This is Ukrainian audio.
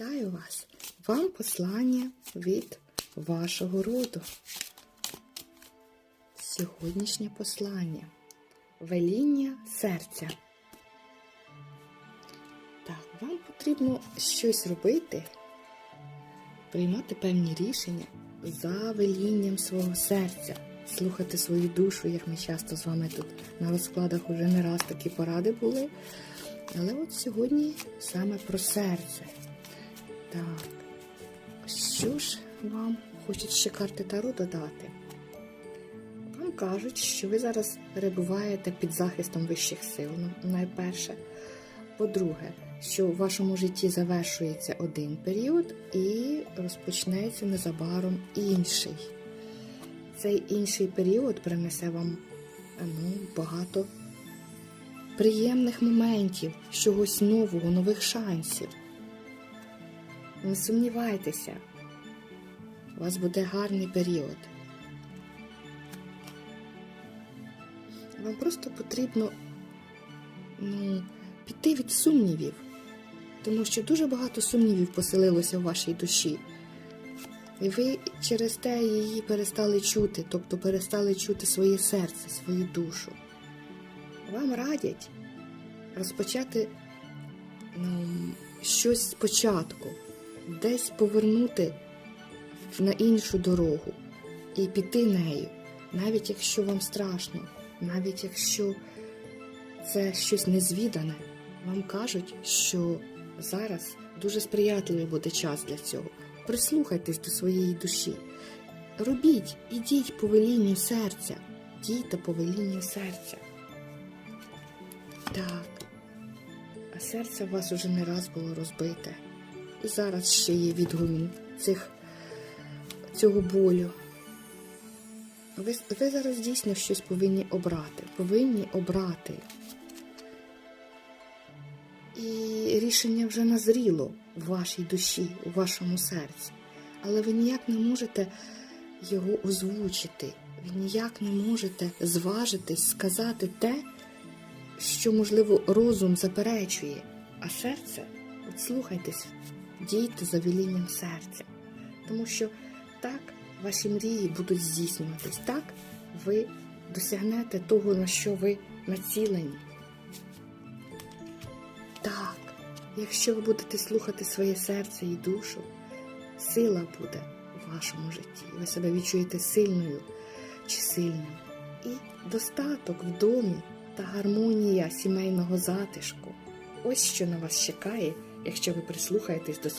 Вітаю вас! Вам послання від вашого роду. Сьогоднішнє послання. Веління серця. Так, вам потрібно щось робити, приймати певні рішення за велінням свого серця, слухати свою душу, як ми часто з вами тут на розкладах уже не раз такі поради були. Але от сьогодні саме про серце. Так, що ж вам хочуть ще карти Таро додати? Вам кажуть, що ви зараз перебуваєте під захистом вищих сил, ну, найперше. По-друге, що в вашому житті завершується один період і розпочнеться незабаром інший. Цей інший період принесе вам ну, багато приємних моментів, чогось нового, нових шансів. Не сумнівайтеся, у вас буде гарний період. Вам просто потрібно ну, піти від сумнівів, тому що дуже багато сумнівів поселилося в вашій душі. І ви через те її перестали чути, тобто перестали чути своє серце, свою душу. Вам радять розпочати ну, щось спочатку, десь повернути на іншу дорогу і піти нею, навіть якщо вам страшно, навіть якщо це щось незвідане, вам кажуть, що зараз дуже сприятливий буде час для цього. Прислухайтесь до своєї душі. Робіть, ідіть по велінню серця, дійте по велінню серця. Так, а серце у вас уже не раз було розбите. Зараз ще є відгумін цих, цього болю. Ви, ви зараз дійсно щось повинні обрати. Повинні обрати. І рішення вже назріло в вашій душі, у вашому серці. Але ви ніяк не можете його озвучити. Ви ніяк не можете зважитись, сказати те, що, можливо, розум заперечує, а серце, от слухайтесь, дійте за велінням серця. Тому що так ваші мрії будуть здійснюватись, так ви досягнете того, на що ви націлені. Так, якщо ви будете слухати своє серце і душу, сила буде у вашому житті. Ви себе відчуєте сильною чи сильним. І достаток в домі та гармонія сімейного затишку. Ось що на вас чекає, якщо ви прислухаєтесь до